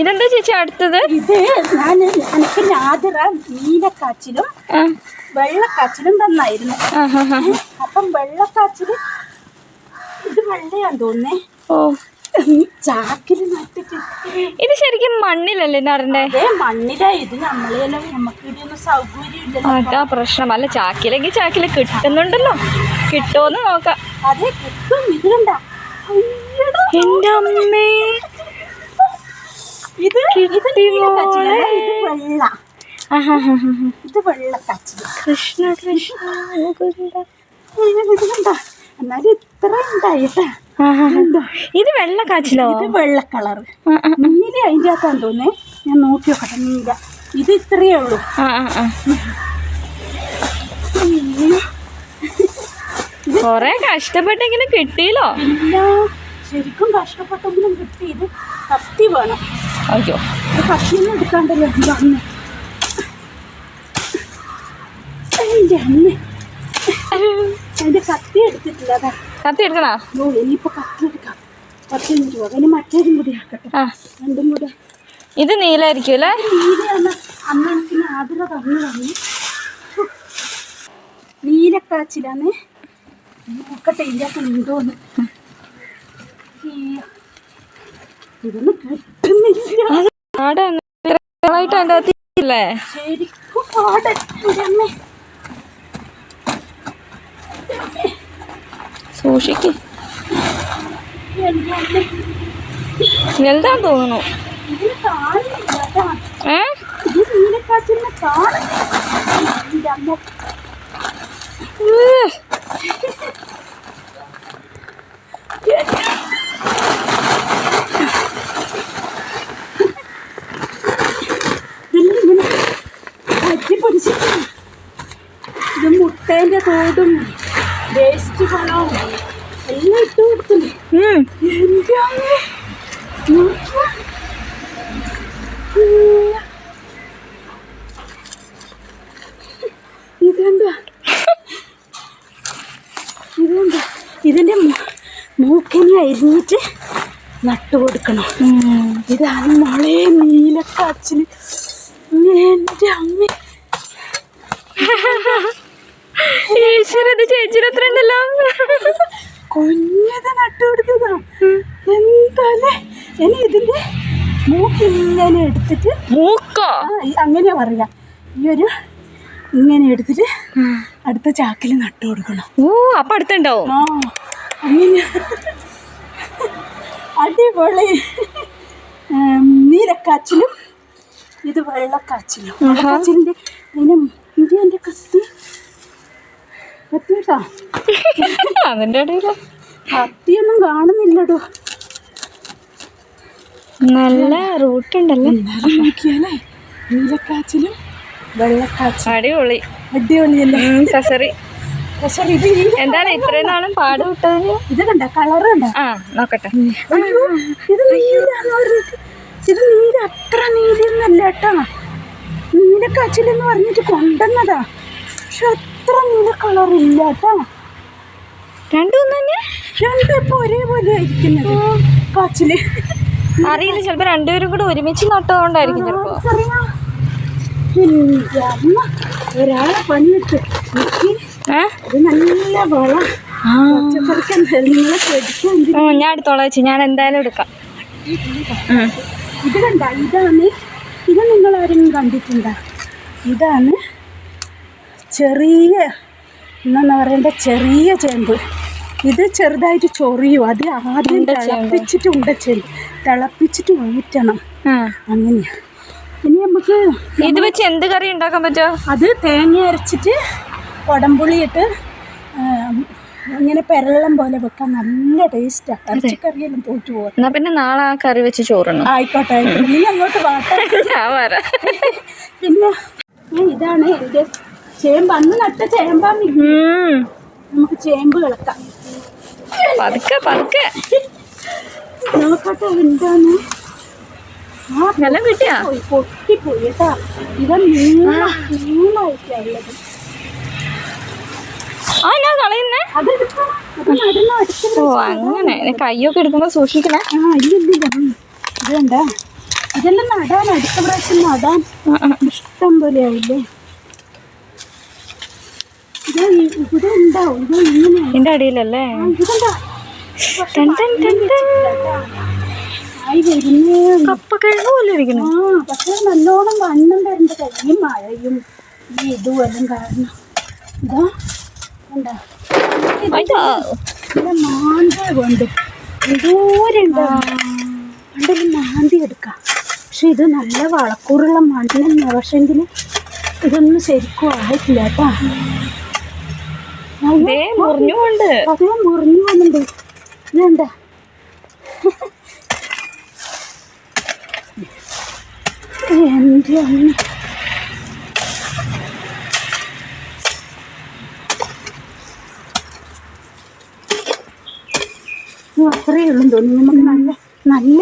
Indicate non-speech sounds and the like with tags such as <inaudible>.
ഇതെന്താ ചേച്ചി അടുത്തത്? ഇത് ഞാൻ എനിക്ക് ഞാതിറ നീലക്കാച്ചിലും വെള്ളക്കാച്ചിലും തന്നായിരുന്നു. അപ്പം വെള്ളക്കാച്ചിൽ ഇത് വെള്ളയാന്ന് തോന്നുന്നേ. ഓ. ചാക്കിൽ നട്ടിട്ട് ഇത് ശരിക്കും മണ്ണിലല്ലേ നടണ്ടേ? മണ്ണിലാ. ഇത് നമ്മളെല്ലാം നമുക്ക് ഇവിടെയൊന്നും സൗകര്യം അതാ പ്രശ്നം. അല്ല ചാക്കിലെങ്കിൽ ചാക്കിൽ കിട്ടുന്നുണ്ടല്ലോ. കിട്ടുമോന്ന് നോക്കാം. അതെ കിട്ടും. ഇതിലുണ്ടാ എന്റെ അമ്മേ. ഇത് ഇത് വെള്ള. ഇത് വെള്ള വെള്ളക്കാച്ചിൽ കൃഷ്ണ കൃഷ്ണ എന്നാലും ഇത്ര ഉണ്ടായിട്ടാ ഇത് വെള്ള കാച്ചിലോ? ഇത് വെള്ള ആ, നീല അതിന്റെ അകത്താന്ന് തോന്നേ ഞാൻ നോക്കി നോക്കട്ടെ നീല. ഇത് ഇത്രയേ ഉള്ളൂ. കൊറേ കഷ്ടപ്പെട്ടെങ്കിലും കിട്ടിയില്ലോ. ഇല്ല. ശരിക്കും കഷ്ടപ്പെട്ടെങ്കിലും കിട്ടി ഇത് കത്തി വേണം അയ്യോ. കത്തിന്ന് കത്തിയൊന്നും എടുക്കാണ്ടല്ലോ അന്ന് എന്റെ എന്റെ എന്റെ കത്തി എടുത്തിട്ടില്ല അതാ. കത്തി എടുക്കണോ? ഓ ഇനിയിപ്പോൾ കത്തി എടുക്കാം. പത്ത് മിനിറ്റ് പോകാം ഇനി മറ്റേതും കൂടി ആക്കട്ടെ. രണ്ടും കൂടെ ഇത് നീലായിരിക്കും അല്ലേ? നീലയാണ് അന്ന് എനിക്ക് ആതിര തന്നു തന്നു നീലക്കാച്ചിലാന്ന് നോക്കട്ടെ ഇതിന്റെ അകത്ത് ഉണ്ടോന്ന്. ഇതൊന്നും കിട്ടുന്നില്ല ആടാണ് ആയിട്ട് അതിന്റെ അകത്ത് ഇല്ലേ ശരിക്കും പാടെ സൂക്ഷിക്ക് വലുതാന്ന് തോന്നുന്നു ഏ ഇത് നീലക്കാച്ചിലിനെ കാണുന്നില്ല എന്റെ അമ്മ ഉയ്യ്. ഇതിലിങ്ങനെ പറ്റി പിടിച്ചിട്ട് ഇത് തോടും വേസ്റ്റ് പണവും എല്ലാം ഇട്ട്. ഉയ്യ. ഇതെന്താ ഇതെന്താ ഇതിന്റെ മൂക്കിനെ അരിഞ്ഞിട്ട് നട്ടു കൊടുക്കണം. ഇതാണ് മോളെ നീലക്കാച്ചിന് എന്റെ അമ്മ <laughs> ഈശ്വര ഇത് ചേച്ചിയുടെ അത്ര ഉണ്ടല്ലോ. കുഞ്ഞത് നട്ടു കൊടുത്തതാ. എന്താല്ലേ? ഇനി ഇതിന്റെ മൂക്കിങ്ങനെ എടുത്തിട്ട് മൂക്കോ? അങ്ങനെയാ പറയാ ഈ ഒരു ഇങ്ങനെ എടുത്തിട്ട് അടുത്ത ചാക്കിൽ നട്ടു കൊടുക്കണം. ഓ അപ്പൊ അടുത്തുണ്ടാവും. ആ അങ്ങനെ അടിപൊളി. ഉം, നീലക്കാച്ചിലും ഇത് വെള്ളക്കാച്ചിലും. വെള്ളക്കാച്ചിലിന്റെ അതിന്റെ ഇത് എന്റെ കത്തി. കത്തി കേട്ടോ അതിന്റെ ഇടയിൽ. കത്തിയൊന്നും കാണുന്നില്ലടോ. നല്ല റൂട്ടുണ്ടല്ലോ? നോക്കിയാലേ. നീലക്കാച്ചിലും വെള്ളക്കാച്ചിലും. അടിപൊളി. അടിപൊളിയല്ലേ? ഈ എന്താണ് ഇത്രയും നാളും പാട് വിട്ടതിന്? ഇത് കണ്ട? കളറ് കണ്ട? ആ നോക്കട്ടെ. ഇത് നീലാന്ന് പറഞ്ഞിട്ട്. ഇത് നീല അത്ര നീലൊന്നല്ല കേട്ടോ. നീലക്കാച്ചിലെന്ന് പറഞ്ഞിട്ട് കൊണ്ടുവന്നതാ. പക്ഷെ അത്ര നീല കളറില്ല ഇല്ലാത്ത രണ്ടും തന്നെ? രണ്ടും ഒരേപോലെ ആയിരിക്കുന്നത് കാച്ചിൽ. അറിയില്ല ചിലപ്പോ രണ്ടുപേരും കൂടെ ഒരുമിച്ച് നട്ടതുകൊണ്ടായിരിക്കും ചിലപ്പോ. അറിയാം. എന്റെ അമ്മ ഒരാളെ പണിയിട്ട് നല്ല വളം. ഞാൻ എടുത്തോളാം ചേച്ചി ഞാൻ എന്തായാലും എടുക്കാം. ഇത് കണ്ട ഇതാണ്. ഇത് നിങ്ങൾ ആരെങ്കിലും കണ്ടിട്ടുണ്ടോ. ഇതാണ് ചെറിയ എന്നാ പറയേണ്ട? ചെറിയ ചേമ്പ്. ഇത് ചെറുതായിട്ട് ചൊറിയും. അത് ആദ്യം തിളപ്പിച്ചിട്ട് ഉണ്ട ചേമ്പ്. തിളപ്പിച്ചിട്ട് ഊറ്റണം. അങ്ങനെയാ. ഇനി നമുക്ക് ഇത് വെച്ച് എന്ത് കറി ഉണ്ടാക്കാൻ പറ്റുമോ അത് തേങ്ങ അരച്ചിട്ട് കൊടംപുളിയിട്ട് ഇങ്ങനെ പെരളം പോലെ വെക്കാൻ നല്ല ടേസ്റ്റാണ് ഇറച്ചിക്കറിയെല്ലാം പോയിട്ട് പോകും എന്നാ പിന്നെ നാളെ ആ കറി വെച്ച് ചോറണം ആയിക്കോട്ടെ. ഇനി നീ അങ്ങോട്ട് വാട്ടെ <laughs> <laughs> പിന്നെ ഇതാണ് എന്റെ ചേമ്പ് അന്ന് നട്ട ചേമ്പാന്ന്. നമുക്ക് ചേമ്പ് കിളക്കാം പതുക്കെ പതുക്കെ. നോക്കട്ടെ എന്താണ്? ആ എല്ലാം കിട്ടിയാ? പോയി പൊട്ടിപ്പോയി കേട്ടാ. ഇത് നീള നീളായിട്ടാണുള്ളത് ആ ഞാൻ കളയുന്നേ? ഓ അങ്ങനെ. കയ്യൊക്കെ എടുക്കുമ്പോ സൂക്ഷിക്കണേ. ആ ഇതെന്താ? ഇതെല്ലാം നടാൻ അടുത്ത പ്രാവശ്യം നടാൻ. ഇഷ്ടം പോലെ ആയില്ലേ ഇത് ഈ- ഇവിടെ ഉണ്ടാവും ഇത് ഇങ്ങനെ <laughs> ഇതിന്റെ അടിയിലല്ലേ? കപ്പ. കപ്പക്കിഴങ്ങ് പോലെ ഇരിക്കുന്നു. പക്ഷെ നല്ലോണം വണ്ണം വരേണ്ട ഈ മഴയും ഈ ഇതുമെല്ലാം കാരണം. ഇതാ എന്താ മാന്തി കൊണ്ട്. എന്തോരുണ്ട് പണ്ടൊരു മാന്തി എടുക്കാം. പക്ഷെ ഇത് നല്ല വളക്കൂറുള്ള മണ്ണ് തന്നെ പക്ഷെങ്കിൽ ഇതൊന്നും ശരിക്കും ആയിട്ടില്ല കേട്ടാ. ദേ മുറിഞ്ഞുകൊണ്ട് മുറിഞ്ഞു പോകുന്നുണ്ട് ഇതെന്താ എന്റെ അമ്മ. അത്രയേ ഉള്ളൂ തോന്നുന്നു. നമുക്ക് നല്ല നല്ല